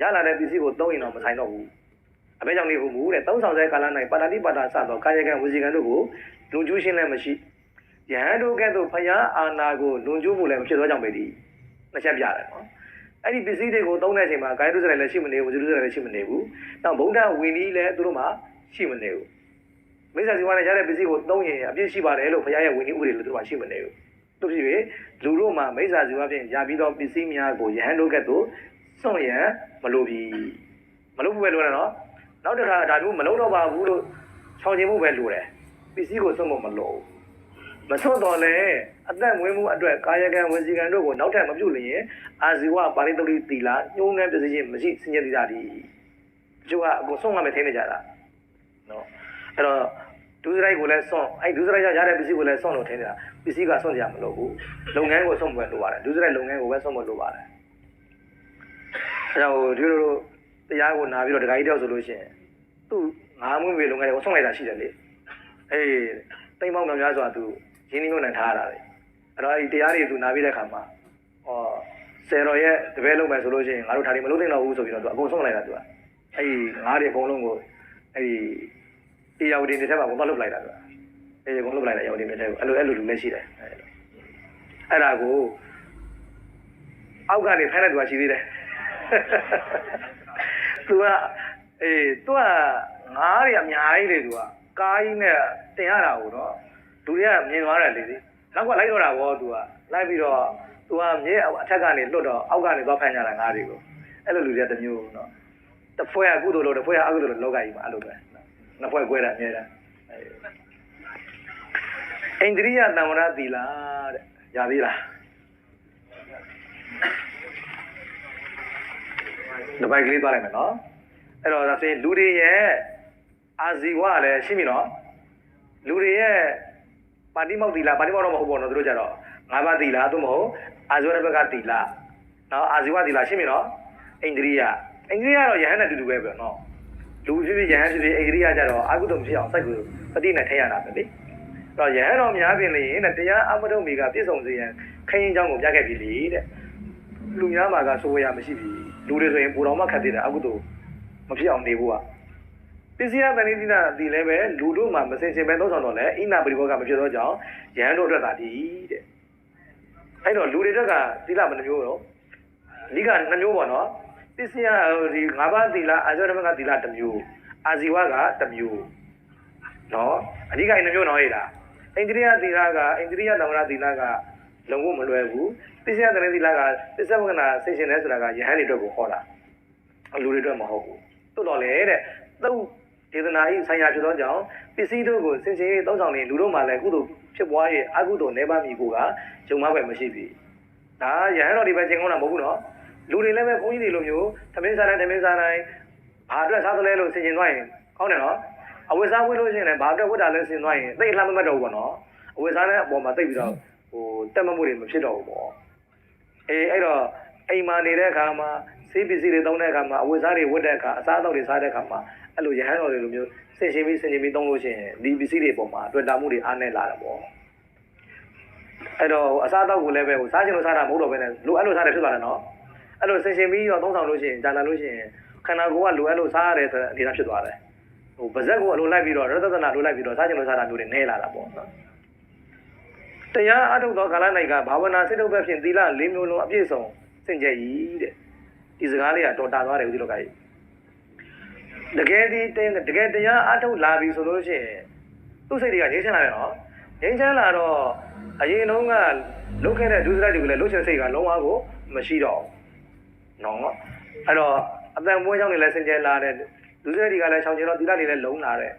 ရလာတဲ့ပစ္စည်းကိုသုံးရင်တော့မဆိုင်တော့ဘူးအဘဲကြောင့်နေဟုမူတဲ့သုံးဆောင်စဲကာလ၌ပါဏာတိပါဒစသောကာယကံဝစီကံတို့ကိုလုံကျူးရှင်းလည်းမရှိ ယဟန်တို့ကဲ့သို့ဖယားအာနာကိုလုံကျူးမှုလည်းမဖြစ်သောကြောင့်ပဲဒီနှစ်ချက်ပြတယ်နော်အဲ့ဒီပစ္စည်းတွေကိုသုံးတဲ့အချိန်မှာကာယတုစရိုက်လည်းရှိမနေဘူးဝဇုတုစရိုက်လည်းရှိမနေဘူး။နောက်ဗုဒ္ဓဝီနည်းလည်းသူတို့မှာရှိမနေဘူး။မိစ္ဆာဇီဝနဲ့ရတဲ့ပစ္စည်းကိုသုံးရင်အပြည့်ရှိပါတယ်လို့ဘုရားရဲ့ဝီနည်းဥပဒေလည်းသူတို့မှာရှိမနေဘူး။တို့ဖြစ်၍လူတို့မှာမိစ္ဆာဇီဝဖြင့်ရပြီးသောပစ္စည်းများကိုယဟန်တို့ကဲ့သို့စွန့်ရန်မလိုပြီ။မလိုဘူးပဲလို့နော်။နောက်တစ်ခါဒါမျိုးမလုံးတော့ပါဘူးလို့ချောင်ချင်မှုပဲလိုတယ်။ပစ္စည်းကိုစွန့်ဖို့မလိုဘူး။ မဆွတ်တော်လဲအသက်မွေးမှုအတွက်ကာယကံဝစီကံတို့ကိုနောက်ထပ်မပြုတ်လျင်အာဇီဝပါရိတုတိတီလာညှိုးနှံပစ္စည်းချင်းမရှိစင်ကြတိတာဒီတချို့ကအကုန်ဆုံးမမယ်ထင်းနေကြတာနော်အဲ့တော့ဒုစရိုက်ကိုလည်းဆွန့်အဲ့ဒုစရိုက်ရတဲ့ပစ္စည်းကိုလည်းဆွန့်လို့ထင်းနေတာပစ္စည်းကဆွန့်ကြမလို့ဘူးလုပ်ငန်းကိုဆွန့်ဖို့လိုပါတယ်ဒုစရိုက်လုပ်ငန်းကိုပဲဆွန့်ဖို့လိုပါတယ်အဲ့တော့ဒီလိုလိုတရားကိုနာပြီးတော့ဒကာကြီးတယောက်ဆိုလို့ရှိရင်သူ့ငါးမွေးမေလုပ်ငန်းကိုဆွန့်လိုက်တာရှိတယ်လေအေးတိမ်ပေါင်းများများစွာသူ ရင်းနှီးမြှုပ်နှံထားရတာလေအဲ့တော့ဒီတရားတွေသူနာပြီးတဲ့ခါမှာဟောဆယ်တော်ရဲ့တပည့်လုံးမယ်ဆိုလို့ရှိရင်ငါတို့ဒါတွေမလုပ်သင့်တော့ဘူးဆိုပြီးတော့သူအကုန်ဆုံးလိုက်တာသူကအဲ့ဒီငါးတွေအကုန်လုံးကိုအဲ့ဒီတရားဝတီတွေထဲမှာဘုံသွားလုပ်လိုက်တာသူကအဲ့ဒီအကုန်လုပ်လိုက်တာရောဝတီတွေထဲကိုအဲ့လိုအဲ့လိုလူလည်းရှိတယ်အဲ့လိုအဲ့ဒါကိုအောက်ကနေဖိုင်းတဲ့သူကရှိသေးတယ်သူကအေးသူကငါးတွေအများကြီးလေသူကကားကြီးနဲ့တင်ရတာကိုတော့ လူတွေကမြင်သွားတယ်လေဒီနောက်ကလိုက်တော့တာဗောသူကလိုက်ပြီးတော့သူကမြဲအထက်ကနေလွတ်တော့အောက်ကနေသွားဖမ်းကြတာငါးတွေကိုအဲ့လိုလူတွေကတစ်မျိုးနော်တစ်ဖွဲကကုသိုလ်လို့တစ်ဖွဲကအကုသိုလ်လို့လောကကြီးမှာအဲ့လိုပဲနှစ်ဖွဲကွဲတာအမြဲတမ်းအိန္ဒြိယတံဝရသီလာတဲ့ရသေးလားဒီဘိုက်ကလေးသွားလိုက်မယ်နော်အဲ့တော့ဒါဆိုရင်လူတွေရဲ့အာဇီဝလည်းရှိပြီနော်လူတွေရဲ့ ပါတိမောက်တီလာပါတိမောက်တော့မဟုတ်ဘူးနော်သူတို့ကြတော့ငါးပါးတီလာသို့မဟုတ်အာဇဝရဘကတီလာနော်အာဇဝတီလာရှင်းပြီနော်အိန္ဒြိယအိန္ဒြိယကတော့ယဟန်နဲ့တူတူပဲပဲနော်လူဖြစ်ဖြစ်ယဟန်ဖြစ်ဖြစ်အိန္ဒြိယကြတော့အာဟုတုံဖြစ်အောင်စိုက်ကိုပတိနဲ့ထည့်ရတာပဲလေအဲ့တော့ယဟန်တော်များပြင်လေတဲ့တရားအမတုံမီကပြည့်စုံစေရန်ခရင်เจ้าကိုပြခဲ့ပြီလေတဲ့လူများမှာကဆိုရမရှိပြီလူတွေဆိုရင်ပူတော်မှခတ်သေးတယ်အာဟုတုမဖြစ်အောင်နေဖို့က ပစ္စယတဏိတိနာဒီလည်းပဲလူတို့မှာမစင်စင်ပဲသုံးဆောင်တော့လဲအိနာပရိဘောကမဖြစ်တော့ကြောင်းယဟန်တို့အတွက်သာဒီတဲ့အဲ့တော့လူတွေအတွက်ကသီလဘယ်နှမျိုးတော့အဓိကနှမျိုးပေါ့နော်ပစ္စယဒီ၅ပါးသီလအာဇဝရမကသီလတစ်မျိုးအာဇီဝကတစ်မျိုးနော်အဓိကအဲ့နှမျိုးနော်ရတာအိန္ဒြိယသီလကအိန္ဒြိယသမဏသီလကလုံဖို့မလွယ်ဘူးပစ္စယတရသီလကပစ္စဝကနာစိတ်ရှင်တဲ့ဆိုတာကယဟန်တွေအတွက်ကိုဟောတာလူတွေအတွက်မဟုတ်ဘူးတိုးတော်လေတဲ့သု တ်ဒေသနာဤဆိုင်ရာဖြစ်သောကြောင့်ပစ္စည်းတို့ကိုစင်စစ်ရေးသုံးဆောင်နေလူတို့မှလည်းကုသိုလ်ဖြစ်ပွားရဲ့အကုသိုလ်နေပါမည်ကိုကဂျုံမပဲမရှိပြီဒါယဟန်တော်တွေပဲကျင်ကောင်းတာမဟုတ်ဘူးနော်လူတွေလည်းပဲဘုန်းကြီးတွေလိုမျိုးသမင်းစားတိုင်းသမင်းစားတိုင်းဘာအတွက်စားသလဲလို့စင်ကျင်သွားရင်ကောင်းတယ်နော်အဝိစားဝိလို့ရှိရင်လည်းဘာအတွက်ဝတ်တာလဲဆင်သွားရင်သိအလှမ်းမမှတ်တော့ဘူးပေါ့နော်အဝိစားနဲ့အပေါ်မှာသိပြီးတော့ဟိုတက်မမှုတွေမဖြစ်တော့ဘူးပေါ့အေးအဲ့တော့အိမ်မှာနေတဲ့အခါမှာစေးပစ္စည်းတွေတောင်းတဲ့အခါမှာအဝိစားတွေဝတ်တဲ့အခါအစားအသောက်တွေစားတဲ့အခါမှာ အဲ့လိုရဟန်းတော်တွေလိုမျိုးဆင်ရှင်ပြီးဆင်ရှင်ပြီးတောင်းလို့ရှိရင်ဒီပစ္စည်းတွေပေါ်မှာတွေ့တာမှုတွေအားနေလာတယ်ပေါ့အဲ့တော့အစားအသောက်ကိုလည်းပဲဟိုစားချင်လို့စားတာမဟုတ်တော့ဘဲနဲ့လိုအပ်လို့စားတယ်ဖြစ်သွားတယ်နော်အဲ့လိုဆင်ရှင်ပြီးတော့သုံးဆောင်လို့ရှိရင်ဂျာနာလို့ရှိရင်ခန္ဓာကိုယ်ကလိုအပ်လို့စားရတယ်ဆိုတဲ့အနေနဲ့ဖြစ်သွားတယ်ဟိုဗဇက်ကိုအလိုလိုက်ပြီးတော့ရတသနာလိုလိုက်ပြီးတော့စားချင်လို့စားတာမျိုးတွေနေလာတာပေါ့နော်တရားအထုတ်သောကာလ၌ကဘာဝနာစိတ်ထုတ်ဘက်ဖြင့်သီလ၄မျိုးလုံးအပြည့်စုံစင်ကြယ်၏တဲ့ဒီစကားလေးကတော်တာသွားတယ်ဦးဒီလောကကြီး တကယ်ဒီတင်းတကယ်တရားအထုတ်လာပြီဆိုလို့ရှိရင်သူ့စိတ်တွေကငြိမ်းချမ်းလာတယ်နော်ငြိမ်းချမ်းလာတော့အရင်တုန်းကလုတ်ခဲ့တဲ့ဒုစရိုက်တွေကိုလည်းလုတ်ချင်စိတ်ကလုံးဝကိုမရှိတော့ဘူးနော်အဲ့တော့အတန်မွေးကြောင့်လည်းစင်ကြယ်လာတဲ့လူစက်တွေကလည်းချောင်ကျင်တော့သီလတွေလည်းလုံလာတယ်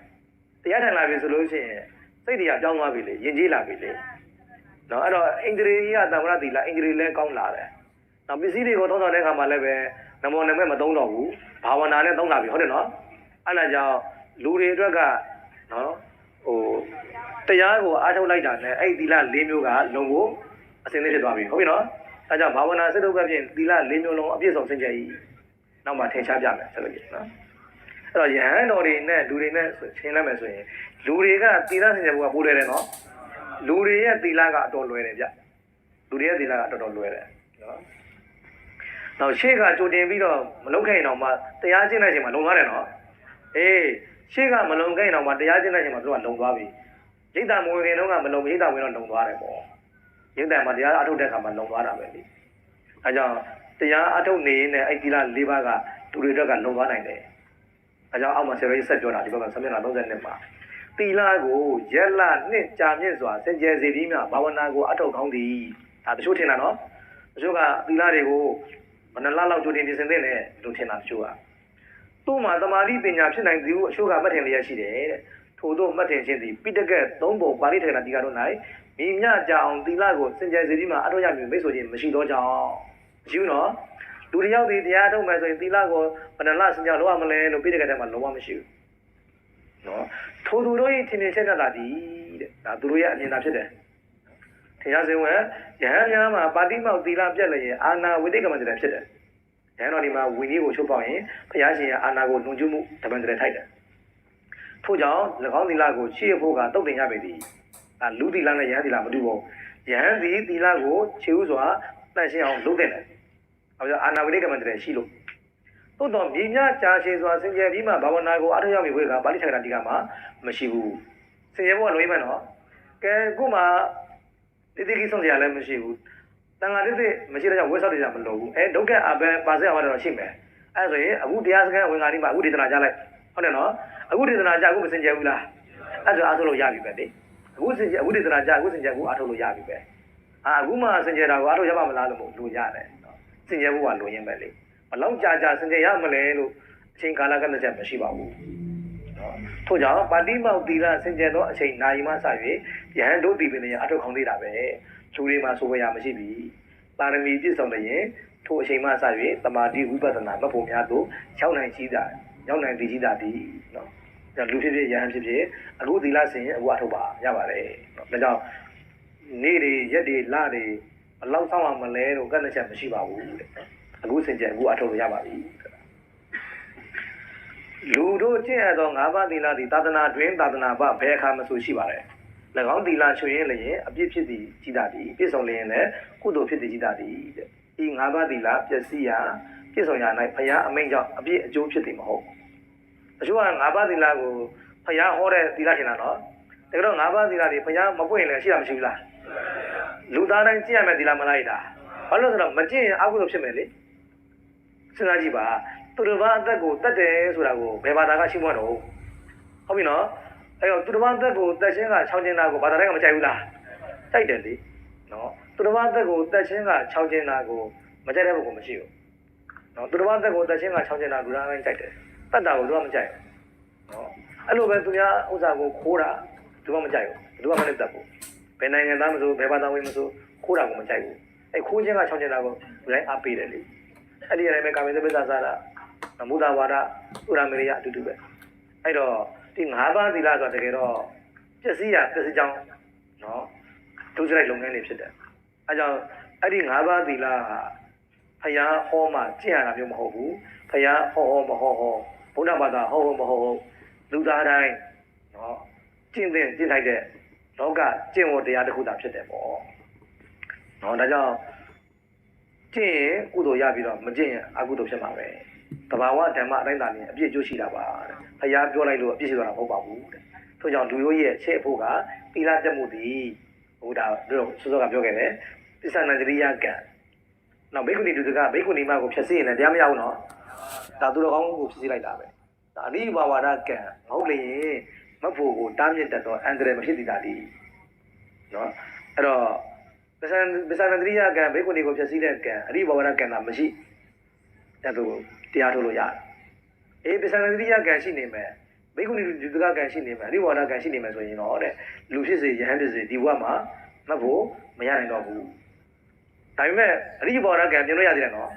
တရားထိုင်လာပြီဆိုလို့ရှိရင်စိတ်တွေကပြောင်းသွားပြီလေယဉ်ကျေးလာပြီလေနော်အဲ့တော့အိန္ဒြေယတမ္မရသီလအိန္ဒြေလည်းကောင်းလာတယ်နောက်ပစ္စည်းတွေကိုသုံးဆောင်တဲ့အခါမှာလည်းပဲနမောနမဲမသုံးတော့ဘူးဘာဝနာနဲ့သုံးလာပြီဟုတ်တယ်နော် အဲ့ဒါကြောင့်လူတွေအတွက်ကနော်ဟိုတရားကိုအားထုတ်လိုက်တာနဲ့အဲ့ဒီသီလ၄မျိုးကလုံဖို့အစင်းလေးဖြစ်သွားပြီဟုတ်ပြီနော်အဲကြောင့်ဘာဝနာစိတ်ထုတ်ဘက်ဖြင့်သီလ၄မျိုးလုံးအပြည့်စုံစင်ကြယ်၏နောက်မှထင်ရှားပြမယ်ဆက်လို့ကြည့်နော်အဲ့တော့ယဟန်တော်တွေနဲ့လူတွေနဲ့ရှင်းလိုက်မယ်ဆိုရင်လူတွေကသီလဆင်ခြင်ဖို့ကပိုးလွယ်တယ်နော်လူတွေရဲ့သီလကအတော်လွယ်တယ်ဗျလူတွေရဲ့သီလကအတော်တော်လွယ်တယ်နော်နောက်ရှေ့ကကြိုတင်ပြီးတော့မလုံခဲ့ရင်တော့မှတရားကျင့်တဲ့အချိန်မှာလုံသွားတယ်နော် အေးရှေ့ကမလုံခဲ့ရင်တော့မှတရားကျင့်တဲ့အချိန်မှာသူကလုံသွားပြီရိတ်တမဝင်ခင်တော့ကမလုံရိတ်တဝင်တော့လုံသွားတယ်ပေါ့ရိတ်တမှာတရားအထုတ်တဲ့အခါမှာလုံသွားတာပဲလေအဲကြောင့်တရားအထုတ်နေရင်လည်းအဲ့သီလ၄ပါးကလူတွေအတွက်ကလုံသွားနိုင်တယ်အကြောင်းအောက်မှာဆရာကြီးဆက်ပြောတာဒီဘက်ကဆမျက်နှာ32မှာတီလာကိုရက်လနှစ်ကြာမြင့်စွာစင်ကြယ်စေပြီးမြဘာဝနာကိုအထောက်ကောင်းသည်ဒါတချို့ထင်တာနော်တချို့ကတီလာတွေကိုမနလလောက်ကြိုတင်ပြင်ဆင်သင့်တယ်လို့ထင်တာတချို့က သူ့မှာတမာတိပညာဖြစ်နိုင်သည်ဟုအချို့ကမှတ်ထင်လျက်ရှိတယ်တဲ့ထို့သောမှတ်ထင်ခြင်းသည်ပိဋကတ်သုံးပုံပါဠိထေရနာတိကတို့၌မိမြကြအောင်တီလာကိုစင်ကြယ်စေပြီးမှအထောက်ရမည်မိတ်ဆိုခြင်းမရှိတော့ကြောင်းမရှိဘူးနော်လူတစ်ယောက်ဒီတရားထုတ်မယ်ဆိုရင်သီလကိုဘယ်နှလစင်ကြလောက်ရမလဲလို့ပြည့်တဲ့ကတည်းကလုံးဝမရှိဘူးနော်ထိုသူတို့ရဲ့ထင်မြင်ချက်မြတ်တာဒီတဲ့ဒါသူတို့ရဲ့အမြင်သာဖြစ်တယ်ထင်ရစင်ဝဲယဟန်များမှာပါတိမောက်သီလပြတ်လည်းရင်အာနာဝိတိကမ္မတည်းဖြစ်တယ် ယဟန်တော်ဒီမှာဝိနည်းကိုချုပ်ပေါက်ရင်ဘုရားရှင်ရဲ့အာနာကိုလွန်ကျူးမှုတပံတည်းထိုက်တယ်ထို့ကြောင့်၎င်းသီလကိုချေဖို့ကတုတ်တင်ရပေသည်ဒါလူသီလနဲ့ယဟန်သီလမတူဘူးယဟန်သည်သီလကိုခြေဥစွာတန့်ရှင်းအောင်လုပ်တဲ့တယ်။အဲဒါအာနာဝိနိကမန္တရရှိလို့သို့တော့မြေမြကြာရှည်စွာစင်ကြယ်ပြီးမှဘာဝနာကိုအားထုတ်ရမည်ဝေကပါဠိထက္ကရာတိကမှာမရှိဘူး။စင်ကြယ်ဖို့ကလွယ်မှနော်။ကဲခုမှတိတိကိဆုံးကြရလည်းမရှိဘူး။ တန်ဃာတိတိမရှိတဲ့ကြောင့်ဝိဆောက်တွေကြမလို့ဘူး။အဲဒုက္ခအဘယ်ပါစေအောင်တော့ရှိမယ်။အဲဆိုရင်အခုတရားစခန်းဝင်ခါဒီမှာအခုဒေသနာကြားလိုက်ဟုတ်တယ်နော်။အခုဒေသနာကြားအခုမစင်ကြယ်ဘူးလား။အဲဆိုအားထုတ်လို့ရပြီပဲလေ။အခုစင်ကြယ်အခုဒေသနာကြားအခုစင်ကြယ်အခုအားထုတ်လို့ရပြီပဲ။အာအခုမှစင်ကြယ်တာကိုအားထုတ်ရပါမလားလို့မို့လို့ရတယ်နော်စင်ကြယ်ဖို့ကလိုရင်းပဲလေဘလောက်ကြာကြာစင်ကြယ်ရမလဲလို့အချိန်ကာလကန့်သတ်ချက်မရှိပါဘူးနော်ထို့ကြောင့်ပါတိမောက်သီလစင်ကြယ်သောအချိန်နာယီမှစ၍ယဟန်တို့ဒီပင်လည်းအထောက်ခေါင်းသေးတာပဲ လူတွေမှာဆိုဝရမရှိပြီပါရမီပြည့်စုံလျင်ထိုအချိန်မှစ၍တမာတိဝိပဿနာမဖို့များသို့ရောက်နိုင်ရှိတာရောက်နိုင်တည်ရှိတာဒီနော်ဒါလူဖြစ်ဖြစ်ယဟန်ဖြစ်ဖြစ်အခုသီလစင်အခုအထောက်ပါရပါတယ်နော်ဒါကြောင့်နေ့တွေရက်တွေလတွေဘယ်လောက်ဆောင်ရမလဲလို့ကန့်သက်ချက်မရှိပါဘူးတဲ့အခုစင်ကြယ်အခုအထုတ်လို့ရပါပြီလူတို့ကျင့်ရသော၅ပါးသီလသည်သာသနာတွင်သာသနာပဘယ်အခါမှဆိုရှိပါတယ်၎ င်းသီလချွေရင်လည်းအပြစ်ဖြစ်သည်ကြီးတာသည်ပြည့်စုံလျင်လည်းကုသိုလ်ဖြစ်သည်ကြီးတာသည်တဲ့ဤ၅ပါးသီလပျက်စီးရာပြည့်စုံရာ၌ဘုရားအမိန့်ကြောင့်အပြစ်အကျိုးဖြစ်သည်မဟုတ်အချို့က၅ပါးသီလကိုဘုရားဟောတဲ့သီလထင်တာနော်တကယ်တော့၅ပါးသီလတွေဘုရားမပွင့်ရင်လည်းရှိတာမရှိဘူးလားလူသားတိုင်းကြည့်ရမယ်ဒီလားမလိုက်တာဘာလို့လဲဆိုတော့မကြည့်ရင်အကုသိုလ်ဖြစ်မယ်လေစဉ်းစားကြည့်ပါသူတစ်ပါးအသက်ကိုတတ်တယ်ဆိုတာကိုဘယ်ဘာသာကရှင်းမတော့ဟုတ်ပြီနော် အဲ့တော့သူတစ်ပါးသက်ကိုတက်ချင်းက6ချင်းတာကိုဘာသာတိုင်းကမကြိုက်ဘူးလားကြိုက်တယ်လေနော်သူတစ်ပါးသက်ကိုတက်ချင်းက6ချင်းတာကိုမကြိုက်တဲ့ဘုကမရှိဘူးနော်သူတစ်ပါးသက်ကိုတက်ချင်းက6ချင်းတာလူတိုင်းကြိုက်တယ်တတ်တာကိုသူကမကြိုက်ဘူးနော်အဲ့လိုပဲသူများဥစ္စာကိုခိုးတာသူကမကြိုက်ဘူးသူကမနဲ့တက်ဘူးဘယ်နိုင်ငံသားမဆိုဘယ်ဘာသာဝင်မဆိုခိုးတာကိုမကြိုက်ဘူးအဲ့ခိုးချင်းက6ချင်းတာကိုလူတိုင်းအားပေးတယ်လေအဲ့ဒီအတိုင်းပဲကာမေသပိသစားတာမုဒ္ဒဝါဒဥရမေရိယအတူတူပဲအဲ့တော့ ဒီ၅ပါးသီလဆိုတာတကယ်တော့ပျက်စီးရပျက်စီးကြောင်းနော်ဒုစရိုက်လုပ်ငန်းတွေဖြစ်တယ်အဲကြောင့်အဲ့ဒီ၅ပါးသီလဟာဖယားဟောမှကျင့်ရတာမျိုးမဟုတ်ဘူးဖယားဟောဟောမဟောဟောဘုရားဘာသာဟောဟောမဟောဟောလူသားတိုင်းနော်ကျင့်တဲ့ကျင့်ထိုက်တဲ့လောကကျင့်ဝတ်တရားတစ်ခုသာဖြစ်တယ်ပေါ့နော်ဒါကြောင့်ကျင့်ရင်ကုသိုလ်ရပြီးတော့မကျင့်ရင်အကုသိုလ်ဖြစ်မှာပဲ တဘာဝဓမ္မအတိုင်းသာနေအပြည့်ကျိုးရှိတာပါတဲ့ဖယားပြောလိုက်လို့အပြည့်ရှိသွားတာမဟုတ်ပါဘူးတဲ့ထို့ကြောင့်လူရိုးရဲ့အချက်ဖို့ကသီလတက်မှုသည်ဟိုဒါတို့စောစောကပြောခဲ့တယ်ပစ္စနန္တရိယကံနောက်ဘိက္ခုနီတူတကဘိက္ခုနီမကိုဖြည့်စည်ရင်လည်းတရားမရဘူးနော်ဒါသူတော်ကောင်းကိုဖြည့်စည်လိုက်တာပဲဒါအနိဘာဝရကံမဟုတ်လေရင်မဖို့ကိုတားမြစ်တတ်တော့အန္တရာယ်မဖြစ်သေးတာဒီနော်အဲ့တော့ပစ္စနပစ္စနန္တရိယကံဘိက္ခုနီကိုဖြည့်စည်တဲ့ကံအနိဘာဝရကံတာမရှိတဲ့သူ တရားထုတ်လို့ရတယ်အေးပစ္စနန္တရိယကံရှိနေမယ်ဘိက္ခုနီတူတကကံရှိနေမယ်အနိဘာဝရကံရှိနေမယ်ဆိုရင်တော့တဲ့လူဖြစ်စေယဟန်ဖြစ်စေဒီဘဝမှာမဖို့မရနိုင်တော့ဘူးဒါပေမဲ့အရိဘောရကံပြင်လို့ရသေးတယ်နော်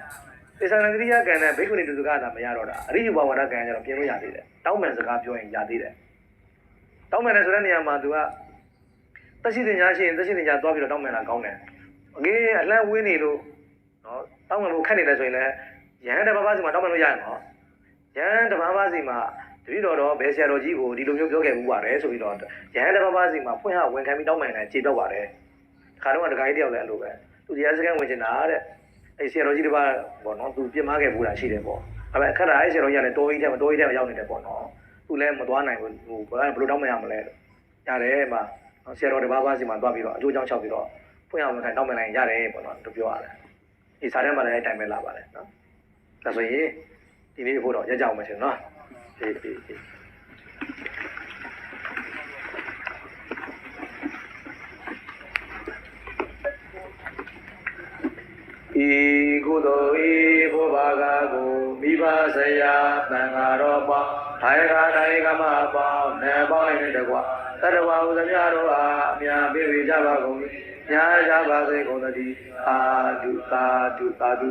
ပစ္စနန္တရိယကံနဲ့ဘိက္ခုနီတူတကတာမရတော့တာအရိဘောဝရကံကျတော့ပြင်လို့ရသေးတယ်တောင်းပန်စကားပြောရင်ရသေးတယ်တောင်းပန်တယ်ဆိုတဲ့နေရာမှာ तू ကတက်ရှိတင်ညာရှိရင်တက်ရှိတင်ညာသွားပြီးတော့တောင်းပန်တာကောင်းတယ်အကေးအလန့်ဝင်းနေလို့နော်တောင်းပန်ဖို့ခက်နေတယ်ဆိုရင်လည်း ရဟန်းတစ်ပါးပါးစီမှာတောင်းပန်လို့ရရင်နော်ရဟန်းတစ်ပါးပါးစီမှာတတိတော်တော့ဘယ်ဆရာတော်ကြီးကိုဒီလိုမျိုးပြောခဲ့မှုပါတယ်ဆိုပြီးတော့ရဟန်းတစ်ပါးပါးစီမှာဖွင့်ဟဝန်ခံပြီးတောင်းပန်တယ်ခြေတော့ပါတယ်ခါတော့တခါကြီးတယောက်လည်းအဲ့လိုပဲသူတရားစခန်းဝင်ချင်တာတဲ့အဲ့ဆရာတော်ကြီးတစ်ပါးပေါ့နော်သူပြစ်မှားခဲ့ဘူးလားရှိတယ်ပေါ့အဲ့ဒါခက်တာအဲ့ဆရာတော်ကြီးကလည်းတိုးကြီးထဲမှာတိုးကြီးထဲမှာရောက်နေတယ်ပေါ့နော်သူလည်းမသွားနိုင်ဘူးဟိုဘယ်လိုတောင်းမရမလဲရတယ်မှာဆရာတော်တစ်ပါးပါးစီမှာသွားပြီးတော့အကျိုးကြောင့်ချက်ပြီးတော့ဖွင့်ဟဝန်ခံတောင်းပန်လိုက်ရတယ်ပေါ့နော်သူပြောရတယ်ဒီစားထဲမှာလည်းအဲ့တိုင်းပဲလာပါတယ်နော် ဒါဆိုရင်ဒီနေ့ဖို့တော့ရက်ကြအောင်မရှင်နော်အေးအေးအေးဤကုသိုလ်ဤဘုဘာဂကိုမိဘဆရာတန်ဃာတော်ပေါင်းထိုင်ကထိုင်ကမပေါင်းနေပေါင်းနေတကွာတတဝဥသမြတို့အားအမြပြေဝေကြပါကုန်၏ညာကြပါစေကုန်သတည်းအာဒုသာဒုသာဒု